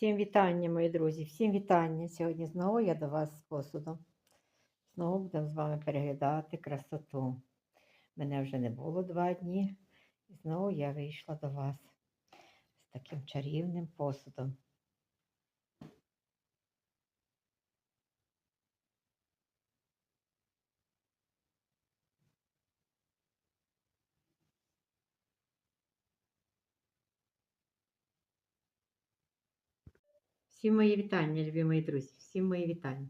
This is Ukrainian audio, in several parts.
Всім вітання, мої друзі, всім вітання. Сьогодні знову я до вас з посудом. Знову будемо з вами переглядати красоту. Мене вже не було два дні. І знову я вийшла до вас з таким чарівним посудом. Всі мої вітання, любі мої друзі, всі мої вітання.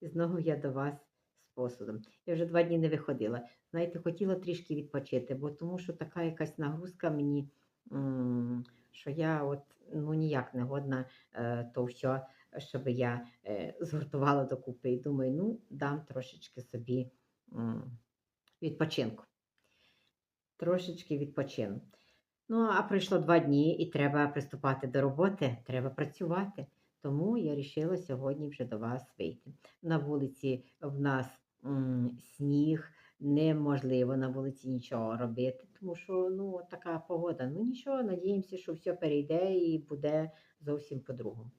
І знову я до вас з посудом. Я вже два дні не виходила. Знаєте, хотіла трішки відпочити, бо тому що така якась нагрузка мені, що я от ну ніяк не годна е, то все, щоб я е, згуртувала докупи. І думаю, ну дам трошечки собі відпочинку. Трошечки відпочину. Ну, а пройшло два дні і треба приступати до роботи, треба працювати. Тому я вирішила сьогодні вже до вас вийти. На вулиці в нас м, сніг, неможливо на вулиці нічого робити, тому що ну, така погода. Ну нічого, надіємося, що все перейде і буде зовсім по-другому.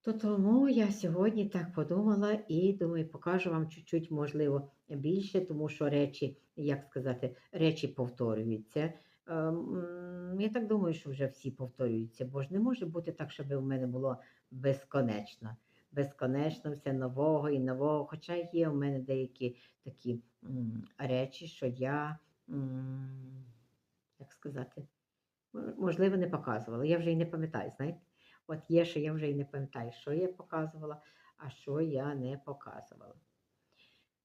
То тому я сьогодні так подумала і думаю, покажу вам чуть-чуть, можливо, більше, тому що речі, як сказати, речі повторюються. Ем, Я так думаю, що вже всі повторюються, бо ж не може бути так, щоб у мене було безконечно. Безконечно все нового і нового. Хоча є у мене деякі такі речі, що я, як сказати, можливо, не показувала. Я вже і не пам'ятаю, знаєте. От є, що я вже і не пам'ятаю, що я показувала, а що я не показувала.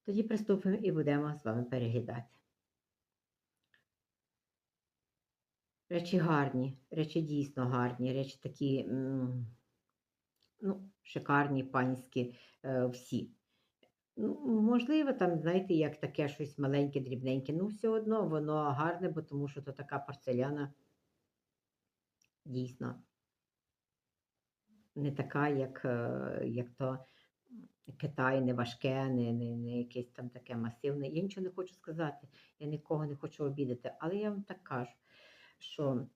Тоді приступимо і будемо з вами переглядати. Речі гарні, речі дійсно гарні, речі такі, ну, шикарні, панські е, всі. Ну, можливо, там, знаєте, як таке щось маленьке, дрібненьке, ну, все одно воно гарне, бо тому що то така порцеляна дійсно не така, як, е, як то Китай, не важке, не, не, не якесь там таке масивне. Я нічого не хочу сказати, я нікого не хочу обідати, але я вам так кажу, що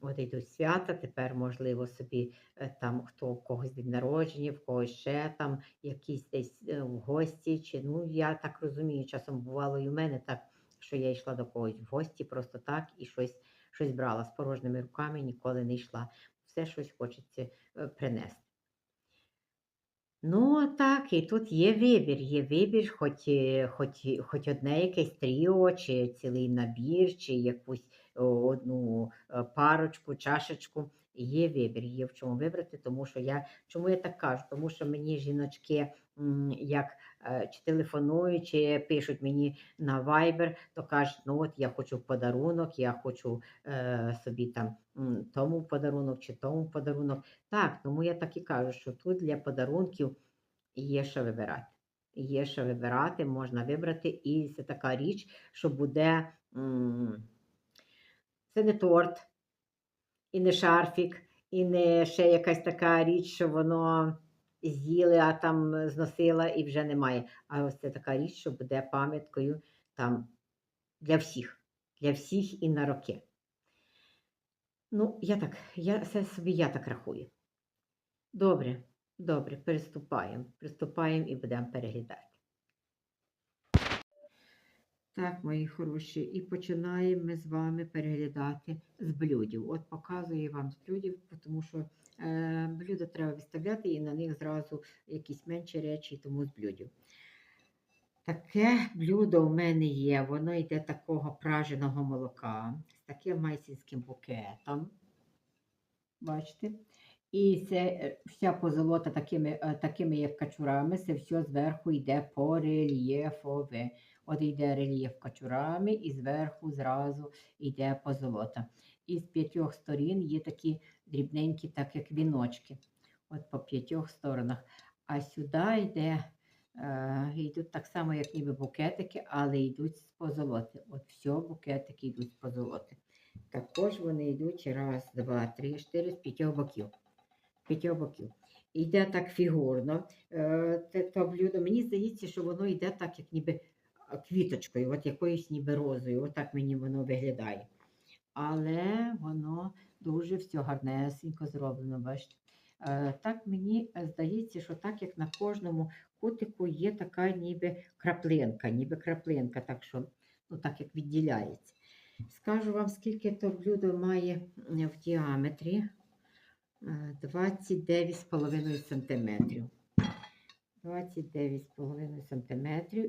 от йдуть свята, тепер, можливо, собі е, там хто у когось день народження, в когось ще там якісь десь е, в гості, чи ну я так розумію, часом бувало і в мене так, що я йшла до когось в гості просто так і щось, щось брала з порожніми руками, ніколи не йшла. Все щось хочеться е, принести. Ну, так, і тут є вибір. Є вибір, хоч, хоч, хоч одне якесь тріо, чи цілий набір, чи якусь одну е, парочку, чашечку. Є вибір, є в чому вибрати, тому що я чому я так кажу? Тому що мені жіночки як е, чи телефонують, чи пишуть мені на Viber, то кажуть, ну от я хочу подарунок, я хочу е, собі там тому подарунок чи тому подарунок. Так, тому я так і кажу, що тут для подарунків є що вибирати. Є що вибирати, можна вибрати, і це така річ, що буде. м, Це не торт, і не шарфік, і не ще якась така річ, що воно з'їли, а там зносила і вже немає. А ось це така річ, що буде пам'яткою там для всіх, для всіх і на роки. Ну, я так, я це собі я так рахую. Добре, добре, приступаємо. Приступаємо і будемо переглядати. Так, мої хороші, і починаємо ми з вами переглядати з блюдів. От показую вам з блюдів, тому що е, блюда треба відставляти і на них зразу якісь менші речі, тому з блюдів. Таке блюдо у мене є, воно йде такого праженого молока з таким майсінським букетом. Бачите? І це е, вся позолота такими, е, такими як качурами, це все зверху йде по рельєфове. От рельєф качурами, і зверху зразу йде позолота. І з п'ятьох сторін є такі дрібненькі, так як віночки. От по п'ятьох сторонах. А сюди йде, е, йдуть так само, як ніби букетики, але йдуть з позолоти. От все, букетики йдуть з позолоти. Також вони йдуть раз, два, три, чотири з п'ятьох боків. П'ятьох боків. Йде так фігурно. Е, то блюдо. Мені здається, що воно йде так, як ніби квіточкою, от якоюсь ніби розою. Отак мені воно виглядає. Але воно дуже все гарнесенько зроблено, бачите. Е, Так мені е, здається, що так як на кожному кутику є така ніби краплинка, ніби краплинка, так що ну, так як відділяється. Скажу вам, скільки то блюдо має в діаметрі. Е, 29,5 см. 29,5 см.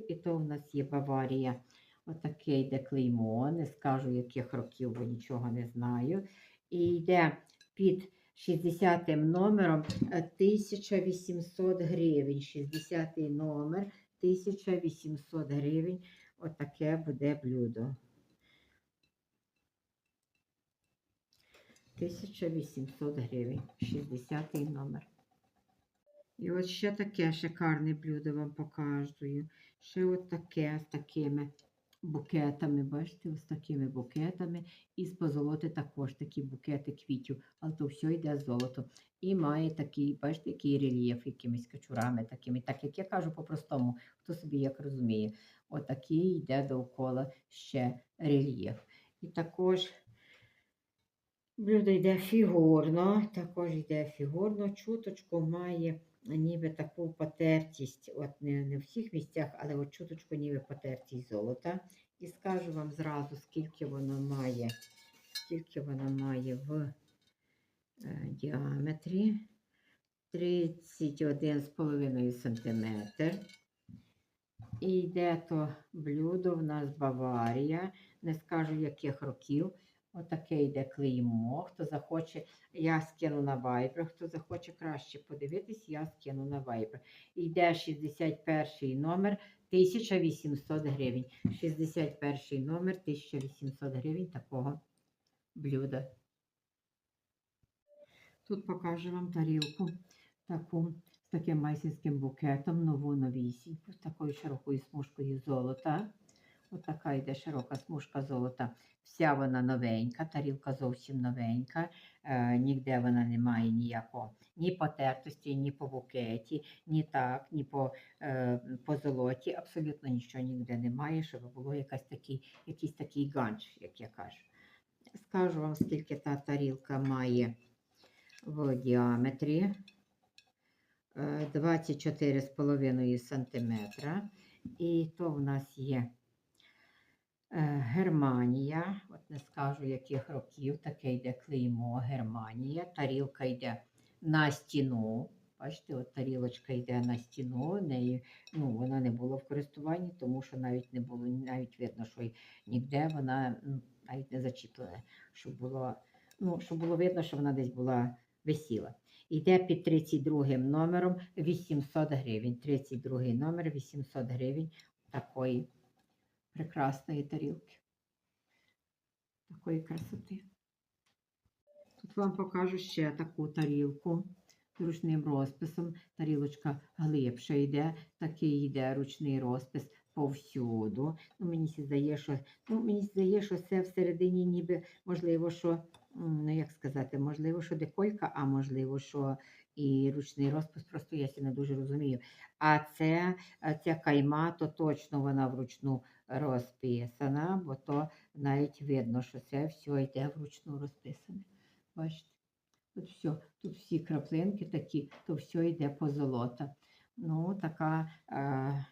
І то у нас є Баварія. Отаке йде клеймо. Не скажу, яких років, бо нічого не знаю. І йде під 60 номером е, 1800 гривень. 60 номер 1800 гривень. Отаке буде блюдо. 1800 гривень. 60 номер. І от ще таке шикарне блюдо вам покажу. Ще от таке з такими букетами. Бачите, ось такими букетами. І з позолоти також такі букети квітів. Але то все йде золото. І має такий, бачите, який рельєф якимись качурами такими. Так як я кажу по-простому, хто собі як розуміє. Отакий йде довкола ще рельєф. І також блюдо йде фігурно, також йде фігурно, чуточку має ніби таку потертість, от не, не в всіх місцях, але от чуточку ніби потертість золота. І скажу вам зразу, скільки воно має, скільки воно має в е, діаметрі. 31,5 см. І йде то блюдо в нас Баварія. Не скажу яких років. Отаке йде клеймо. Хто захоче, я скину на Viber. Хто захоче краще подивитись, я скину на Viber. Йде 61 номер 1800 гривень. 61 номер 1800 гривень такого блюда. Тут покажу вам тарілку таку з таким майсінським букетом, нову новісіньку, з такою широкою смужкою золота. Отака йде широка смужка золота. Вся вона новенька, тарілка зовсім новенька. Е, ніде вона не має ніякого ні потертості, ні по букеті, ні так, ні по, е, по золоті. Абсолютно нічого ніде немає, щоб було якась такий, якийсь такий ганч, як я кажу. Скажу вам, скільки та тарілка має в діаметрі. Е, 24,5 см. І то в нас є е, Германія. От не скажу, яких років таке йде клеймо Германія. Тарілка йде на стіну. Бачите, от тарілочка йде на стіну. Неї, ну, вона не була в користуванні, тому що навіть не було, навіть видно, що ніде вона навіть не зачіплена, щоб було, ну, щоб було видно, що вона десь була висіла. Йде під 32 номером 800 гривень. 32 номер 800 гривень такої прекрасної тарілки. Такої красоти. Тут вам покажу ще таку тарілку з ручним розписом. Тарілочка глибше йде, такий йде ручний розпис повсюду. Ну, мені здає, що, ну, мені здає, що це всередині ніби, можливо, що, ну як сказати, можливо, що деколька, а можливо, що і ручний розпис, просто я сі не дуже розумію. А це, ця кайма, то точно вона вручну розписана, бо то навіть видно, що це все йде вручну розписане. Бачите? Тут все, тут всі краплинки такі, то все йде по золота. Ну, така, е,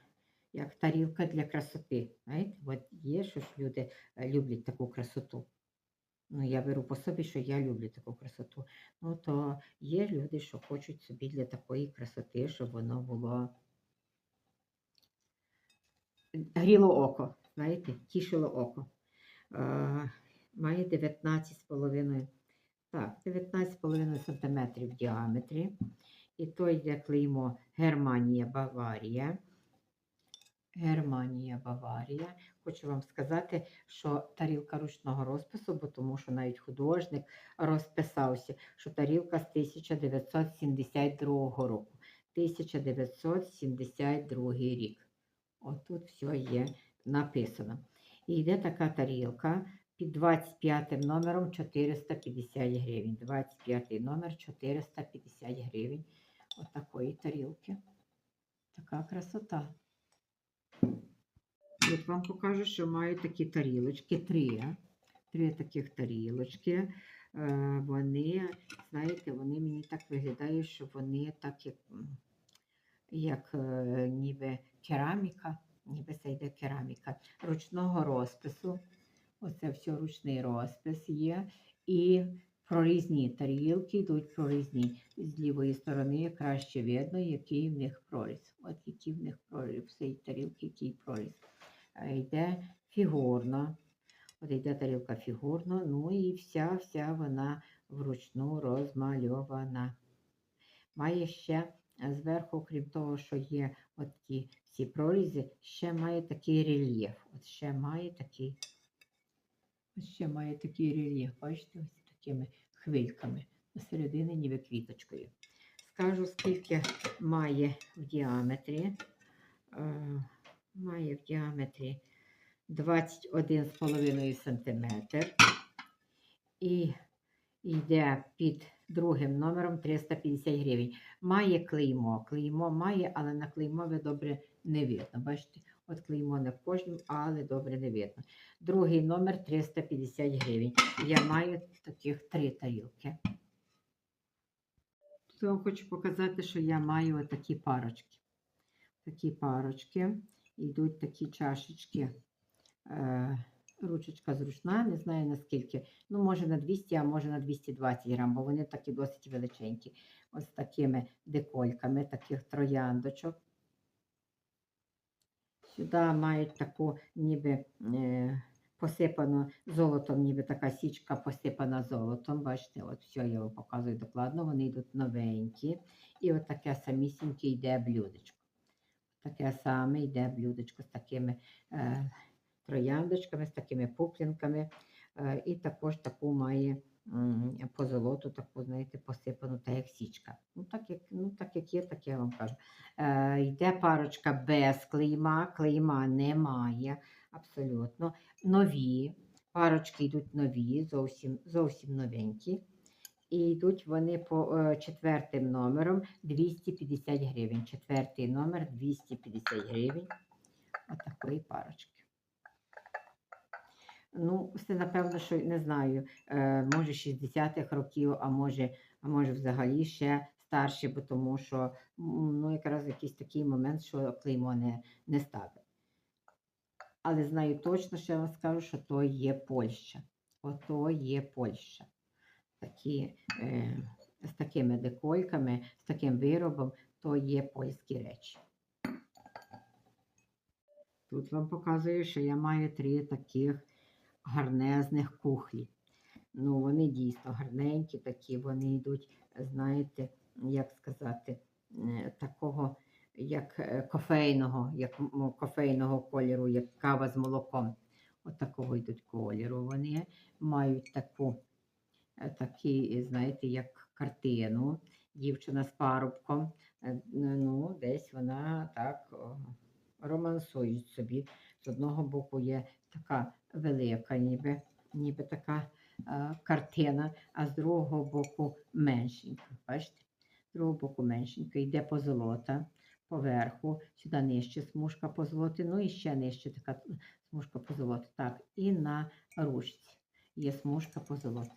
як тарілка для красоти. Знаєте, от є, що ж люди е, люблять таку красоту. Ну, я беру по собі, що я люблю таку красоту. Ну, то є люди, що хочуть собі для такої красоти, щоб воно було гріло око, знаєте, тішило око. Е, має 19,5 так, 19,5 см в діаметрі. І то йде клеймо Германія Баварія. Германія Баварія. Хочу вам сказати, що тарілка ручного розпису, бо тому що навіть художник розписався, що тарілка з 1972 року. 1972 рік. Отут все є написано. І йде така тарілка під 25 номером 450 гривень. 25 номер 450 гривень. Отакої тарілки. Така красота. От вам покажу, що маю такі тарілочки. Три. Три таких тарілочки. е, вони, знаєте, вони мені так виглядають, що вони так як, як е, ніби кераміка, ніби це йде кераміка ручного розпису. Оце все ручний розпис є. І прорізні тарілки йдуть прорізні. З лівої сторони краще видно, який в них проріз. От який в них проріз, в тарілки, який проріз. Е, Йде фігурно. От йде тарілка фігурно, ну і вся вся вона вручну розмальована. Має ще е, зверху, крім того, що є от ті всі прорізи, ще має такий рельєф. От ще має такий, от ще має такий рельєф, бачите, ось такими хвильками. Посередині ніби квіточкою. Скажу, скільки має в діаметрі. Е, має в діаметрі 21,5 см. І йде під другим номером 350 гривень. Має клеймо. Клеймо має, але на клеймо ви добре не видно. Бачите, от клеймо не в кожному, але добре не видно. Другий номер 350 гривень. Я маю таких три тарілки. Тут вам хочу показати, що я маю отакі парочки. Такі парочки. Йдуть такі чашечки. Е, ручечка зручна, не знаю наскільки. Ну, може на 200, а може на 220 грам, бо вони такі досить величенькі. Ось такими декольками, таких трояндочок. Сюди мають таку ніби е, посипану золотом, ніби така січка посипана золотом. Бачите, от все я вам показую докладно. Вони йдуть новенькі. І от таке самісіньке йде блюдечко. Таке саме йде блюдечко з такими е, трояндочками, з такими пуплінками. Е, і також таку має позолоту, таку, знаєте, посипану, так як січка. Ну, так як, ну, так як є, так я вам кажу. Е, йде парочка без клейма, клейма немає абсолютно. Нові. Парочки йдуть нові, зовсім, зовсім новенькі. І йдуть вони по е, четвертим номером 250 гривень. Четвертий номер 250 гривень. Отакої парочки. Ну, це напевно, що не знаю, е, може 60-х років, а може, а може взагалі ще старші, бо тому що ну, якраз якийсь такий момент, що клеймо не, не ставить. Але знаю точно, що я вам скажу, що то є Польща. Ото є Польща. Такі, е, з такими декольками, з таким виробом, то є польські речі. Тут вам показую, що я маю три таких гарнезних кухлі. Ну, вони дійсно гарненькі такі, вони йдуть, знаєте, як сказати, такого, як е, кофейного, як кофейного кольору, як кава з молоком. От такого йдуть кольору. Вони мають таку, е, такі, знаєте, як картину. Дівчина з парубком. Е, Ну, десь вона так о, романсують собі. З одного боку є така велика, ніби, ніби така е, картина, а з другого боку меншенька. Бачите? З другого боку меншенька. Йде позолота поверху, сюди нижче смужка позолоти, ну і ще нижче така смужка позолоти. Так, і на ручці є смужка позолоти.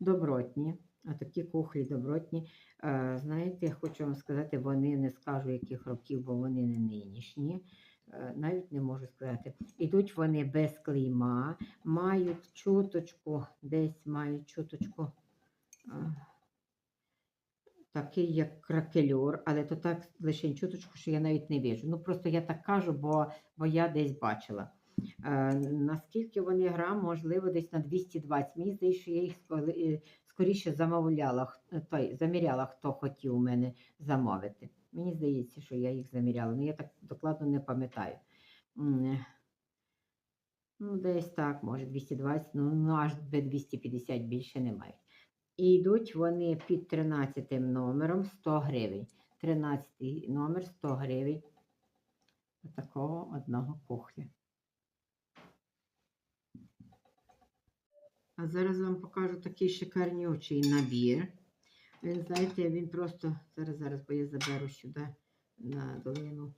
Добротні, а такі кухлі добротні. Е, знаєте, хочу вам сказати, вони не скажу яких років, бо вони не нинішні. Е, навіть не можу сказати. Ідуть вони без клейма, мають чуточку, десь мають чуточку. е, Такий як кракельор, але то так лише чуточку, що я навіть не вижу. Ну просто я так кажу, бо, бо я десь бачила. Е, наскільки вони грам, можливо, десь на 220. Мені здається, що я їх е, скоріше замовляла, той, заміряла, хто хотів у мене замовити. Мені здається, що я їх заміряла, але я так докладно не пам'ятаю. Ну, десь так, може 220, ну, ну аж до 250 більше не мають. І йдуть вони під 13 номером 100 гривень. 13 номер 100 гривень. Такого одного кухня. А зараз вам покажу такий шикарнючий набір. Він, знаєте, він просто зараз, зараз, бо я заберу сюди на долину.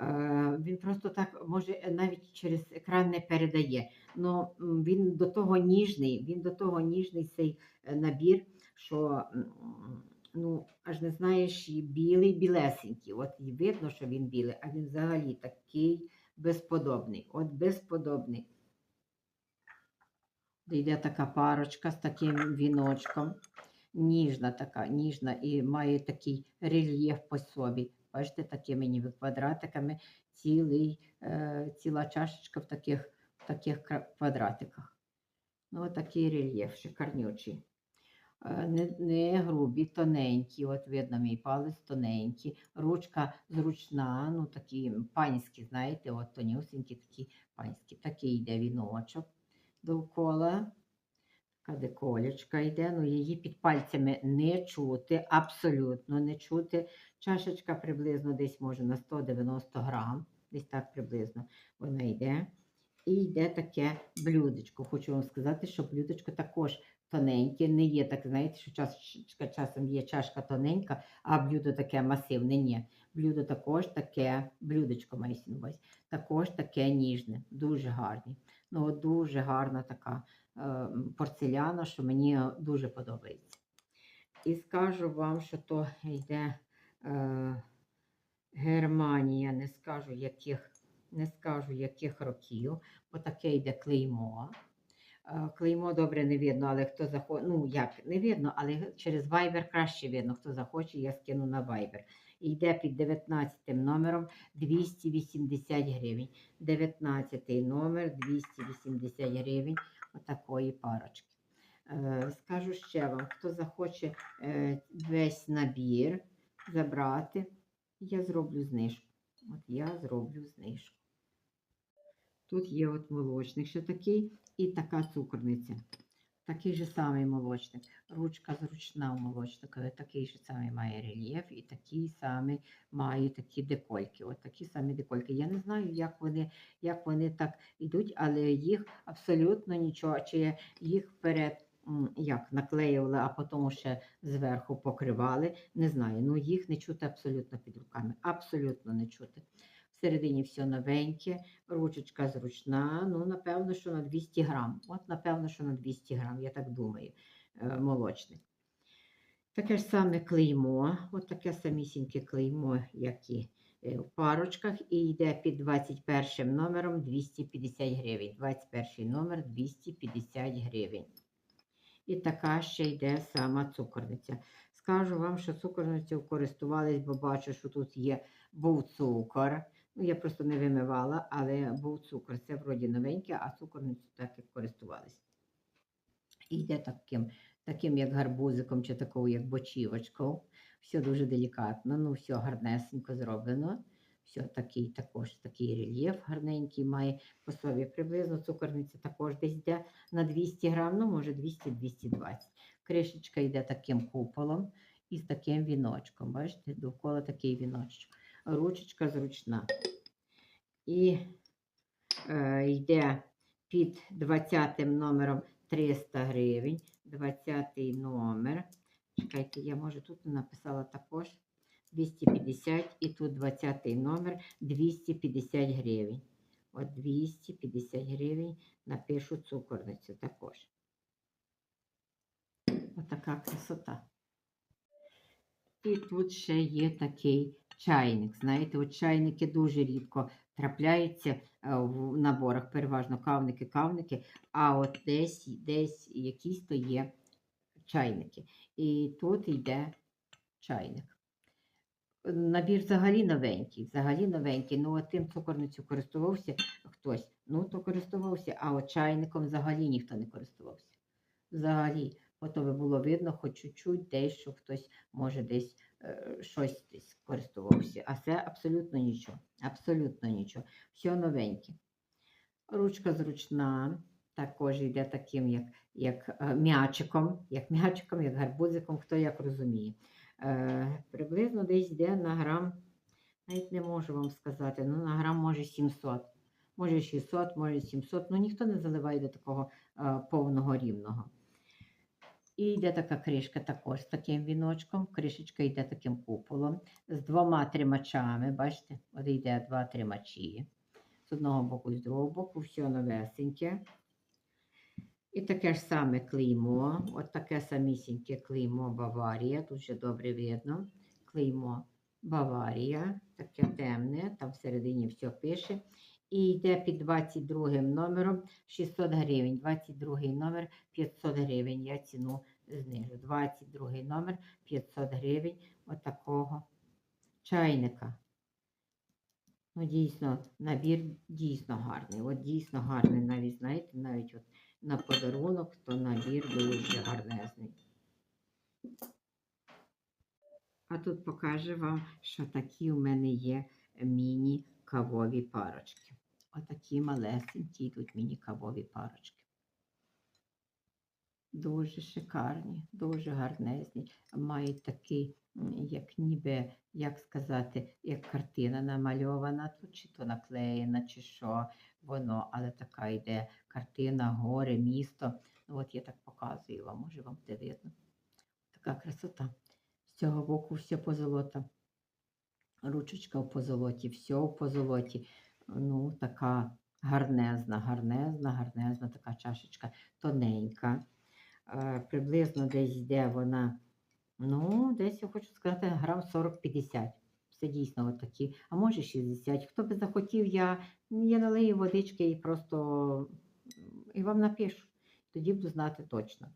Е, Він просто так може навіть через екран не передає. Ну він до того ніжний, він до того ніжний цей е, набір, що ну, аж не знаєш, і білий, білесенький. От і видно, що він білий, а він взагалі такий безподобний. От безподобний. Де Йде така парочка з таким віночком. Ніжна така, ніжна і має такий рельєф по собі. Бачите, такими ніби квадратиками, цілий, е, ціла чашечка в таких, в таких квадратиках. Ну, такий рельєф, шикарнючий. Е, Не, не грубі, тоненькі, от видно, мій палець тоненький, ручка зручна, ну такі панські, знаєте, от тонюсенькі, такі панські. Такий йде віночок довкола. Така деколечка йде, ну її під пальцями не чути, абсолютно не чути. Чашечка приблизно десь може на 190 грам, десь так приблизно вона йде. І йде таке блюдечко. Хочу вам сказати, що блюдечко також тоненьке, не є так, знаєте, що чашечка часом є чашка тоненька, а блюдо таке масивне. Ні. Блюдо також таке, блюдечко маю також таке ніжне, дуже гарне. Ну, дуже гарна така е, порцеляна, що мені е, дуже подобається. І скажу вам, що то йде е, Германія, не скажу яких, не скажу яких років, бо таке йде клеймо. Е, Клеймо добре не видно, але хто захоче, ну як не видно, але через Viber краще видно. Хто захоче, я скину на Viber. Йде під 19 номером 280 гривень. 19 номер 280 гривень отакої парочки. Е, Скажу ще вам, хто захоче е, весь набір забрати, я зроблю знижку. От я зроблю знижку. Тут є от молочник ще такий і така цукорниця. Такий же самий молочник. Ручка зручна у молочника, такий же самий має рельєф і такий самий має такі декольки. От такі самі декольки. Я не знаю, як вони, як вони так йдуть, але їх абсолютно нічого. Чи їх вперед як наклеювали, а потім ще зверху покривали. Не знаю. Ну їх не чути абсолютно під руками. Абсолютно не чути. Всередині все новеньке, ручечка зручна. Ну, напевно, що на 200 грам. От, напевно, що на 200 грам, я так думаю, е, молочник. Таке ж саме клеймо, от таке самісіньке клеймо, як і е, в парочках, і йде під 21 номером 250 гривень. 21 номер 250 гривень. І така ще йде сама цукорниця. Скажу вам, що цукорницю користувались, бо бачу, що тут є був цукор. Ну, я просто не вимивала, але був цукор. Це вроді новеньке, а цукорницю так і користувались. І йде таким, таким як гарбузиком чи такою, як бочівочкою. Все дуже делікатно, ну все гарнесенько зроблено. Все такий також такий рельєф гарненький має по собі. Приблизно цукорниця також десь йде на 200 грам, ну може 200-220. Кришечка йде таким куполом і з таким віночком. Бачите, довкола такий віночок. Ручечка зручна. І е, йде під 20 номером 300 гривень. 20 номер. Чекайте, я може тут написала також 250 і тут 20 номер 250 гривень. От 250 гривень напишу цукорницю також. Отака красота. І тут ще є такий чайник. Знаєте, от чайники дуже рідко трапляються е, в наборах, переважно кавники, кавники, а от десь, десь якісь то є чайники. І тут йде чайник. Набір взагалі новенький, взагалі новенький. Ну, от тим цукорницю користувався хтось, ну то користувався, а от чайником взагалі ніхто не користувався. Взагалі, ото би було видно, хоч чуть-чуть десь, хтось може десь е, щось десь користувався. А це абсолютно нічого. Абсолютно нічого. Все новеньке. Ручка зручна, також йде таким, як, як е, м'ячиком, як м'ячиком, як гарбузиком, хто як розуміє. Е, приблизно десь йде на грам, навіть не можу вам сказати, ну на грам може 700, може 600, може 700, ну ніхто не заливає до такого е, повного рівного. І йде така кришка також з таким віночком. Кришечка йде таким куполом, з двома тримачами. Бачите, от йде два тримачі. З одного боку і з другого боку, все новесеньке. І таке ж саме клеймо, от таке самісіньке клеймо Баварія, тут вже добре видно. Клеймо Баварія, таке темне, там всередині все пише. І йде під 22 номером 600 гривень. 22 номер 500 гривень. Я ціну знижу. 22 номер 500 гривень отакого чайника. Ну, дійсно, набір дійсно гарний. От дійсно гарний, навіть, знаєте, навіть от на подарунок, то набір дуже гарнезний. А тут покажу вам, що такі у мене є міні-кавові парочки. Отакі малесенькі йдуть міні-кавові парочки. Дуже шикарні, дуже гарнезні. Мають такий, як ніби, як сказати, як картина намальована тут, чи то наклеєна, чи що воно, але така йде картина, гори, місто. Ну, от я так показую вам, може вам буде видно. Така красота. З цього боку все позолота. Ручечка в позолоті, все в позолоті. Ну, така гарнезна, гарнезна, гарнезна така чашечка, тоненька. Е, приблизно десь йде вона, ну, десь я хочу сказати, грам 40-50. Це дійсно от такі, а може 60. Хто би захотів, я, я налию водички і просто і вам напишу. Тоді буду знати точно.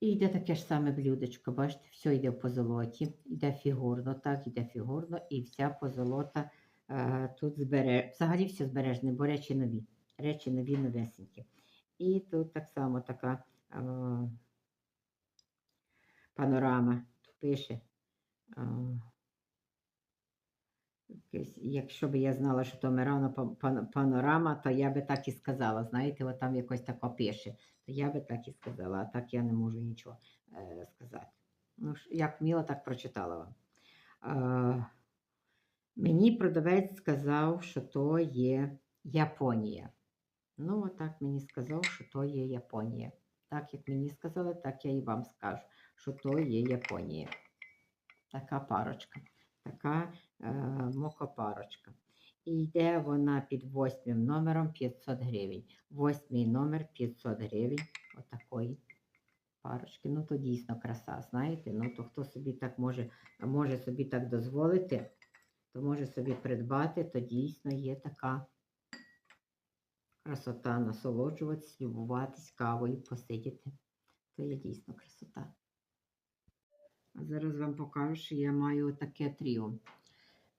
І йде таке ж саме блюдечко, бачите, все йде в позолоті, йде фігурно, так, йде фігурно, і вся позолота е, тут збере. Взагалі все збережне, бо речі нові. Речі нові, новесенькі. І тут так само така е, панорама. Тут пише. Е, Якщо б я знала, що то Мирана па- панорама, то я би так і сказала. Знаєте, от там якось тако пише, то я би так і сказала, а так я не можу нічого е, сказати. Ну, як вміла, так прочитала вам. Е, мені продавець сказав, що то є Японія. Ну, отак мені сказав, що то є Японія. Так як мені сказали, так я і вам скажу, що то є Японія. Така парочка, така е, мокопарочка. І йде вона під восьмим номером 500 гривень. Восьмий номер 500 гривень. Отакої парочки. Ну, то дійсно краса, знаєте. Ну, то хто собі так може, може собі так дозволити, то може собі придбати, то дійсно є така красота, насолоджуватись, любуватись кавою, посидіти. То є дійсно красота. А зараз вам покажу, що я маю таке тріо.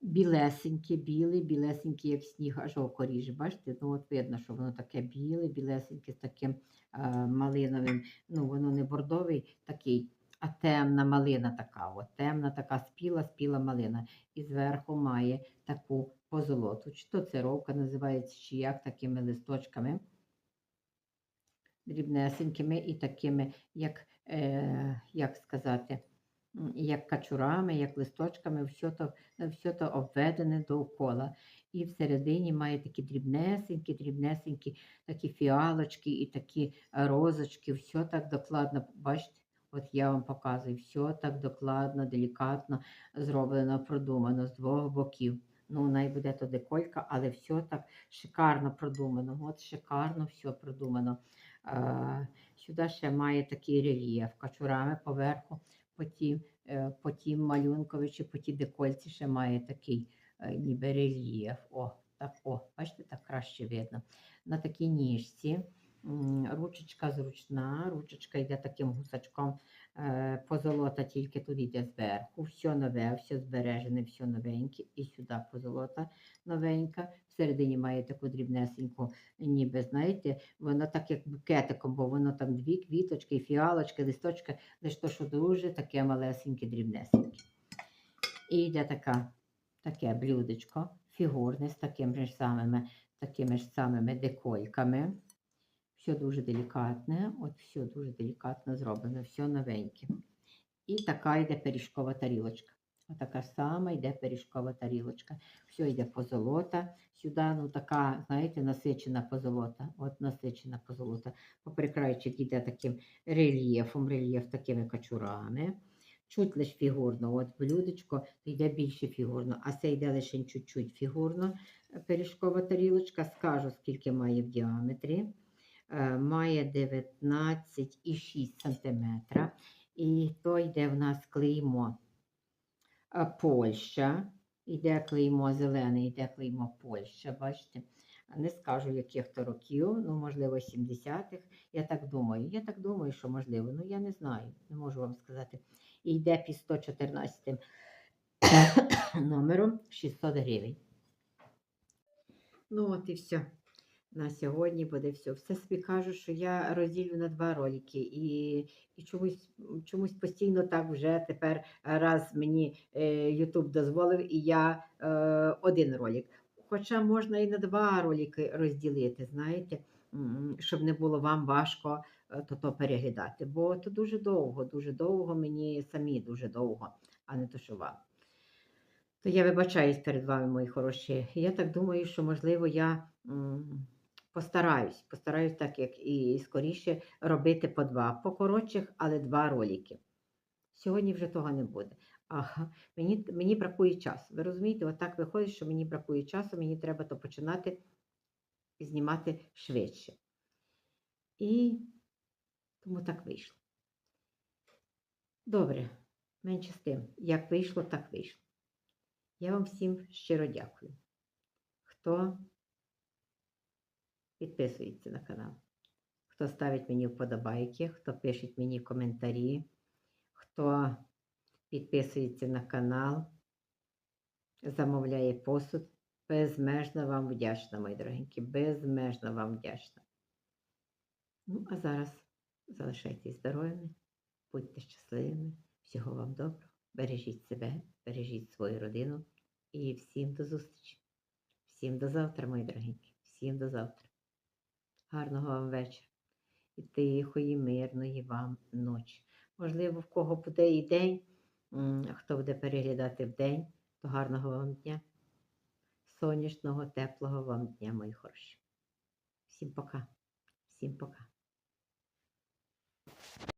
Білесеньке, біле, білесеньке, як сніг, аж око ріже. Бачите? Ну, от видно, що воно таке біле, білесеньке з таким е, малиновим. Ну, воно не бордовий такий, а темна малина така. От, темна така спіла, спіла малина. І зверху має таку позолоту. Чи то цировка називається, чи як такими листочками. Дрібнесенькими і такими, як, е, як сказати, як качурами, як листочками, все то, все то обведене довкола. І всередині має такі дрібнесенькі, дрібнесенькі такі фіалочки і такі е, розочки. Все так докладно. Бачите, от я вам показую, все так докладно, делікатно зроблено, продумано з двох боків. Ну, най буде то деколька, але все так шикарно продумано. От шикарно все продумано. Е, сюди ще має такий рельєф качурами поверху, по тім, е, малюнкові чи по тій декольці ще має такий е, ніби рельєф. О, так, о, бачите, так краще видно. На такій ніжці. Ручечка зручна, ручечка йде таким гусачком, позолота тільки тут йде зверху, все нове, все збережене, все новеньке, і сюди позолота новенька. Всередині має таку дрібнесеньку, ніби, знаєте, воно так як букетиком, бо воно там дві квіточки, фіалочки, листочки, лише то, що дуже таке малесеньке, дрібнесеньке. І йде така, таке блюдечко, фігурне з такими ж самими, такими ж самими декольками. Все дуже делікатне, от все дуже делікатно зроблено, все новеньке. І така йде пиріжкова тарілочка. Отака сама йде пиріжкова тарілочка. Все йде позолота. Сюди, ну така, знаєте, насичена позолота. От насичена позолота. Поприкрайчик йде таким рельєфом, рельєф такими качурами. Чуть лише фігурно. От блюдечко йде більше фігурно, а це йде лише чуть-чуть фігурно. е, Пиріжкова тарілочка. Скажу, скільки має в діаметрі. Е, Має 19,6 см. І то йде в нас клеймо Польща. Йде клеймо зелене, йде клеймо Польща, бачите. Не скажу, яких то років, ну, можливо, 70-х. Я так думаю. Я так думаю, що можливо. Ну, я не знаю, не можу вам сказати. І йде під 114 номером 600 гривень. Ну, от і все. На сьогодні буде все. Все собі кажу, що я розділю на два ролики. І, і чомусь, чомусь постійно так вже тепер раз мені е, YouTube дозволив, і я е, один ролик. Хоча можна і на два ролики розділити, знаєте, щоб не було вам важко е, то, то переглядати. Бо то дуже довго, дуже довго, мені самі дуже довго, а не то, що вам. То я вибачаюсь перед вами, мої хороші. Я так думаю, що можливо я постараюсь, постараюсь так, як і скоріше робити по два. По коротших, але два ролики. Сьогодні вже того не буде. Ага, мені, мені бракує часу. Ви розумієте, отак виходить, що мені бракує часу, мені треба то починати знімати швидше. І тому так вийшло. Добре, менше з тим. Як вийшло, так вийшло. Я вам всім щиро дякую. Хто підписується на канал, хто ставить мені вподобайки, хто пише мені коментарі, хто підписується на канал, замовляє посуд. Безмежно вам вдячна, мої дорогенькі, безмежно вам вдячна. Ну, а зараз залишайтесь здоровими, будьте щасливими, всього вам доброго, бережіть себе, бережіть свою родину і всім до зустрічі. Всім до завтра, мої дорогенькі, всім до завтра. Гарного вам вечора і тихої, мирної вам ночі. Можливо, в кого буде і день, хто буде переглядати в день, то гарного вам дня. Сонячного, теплого вам дня, мої хороші. Всім пока. Всім пока.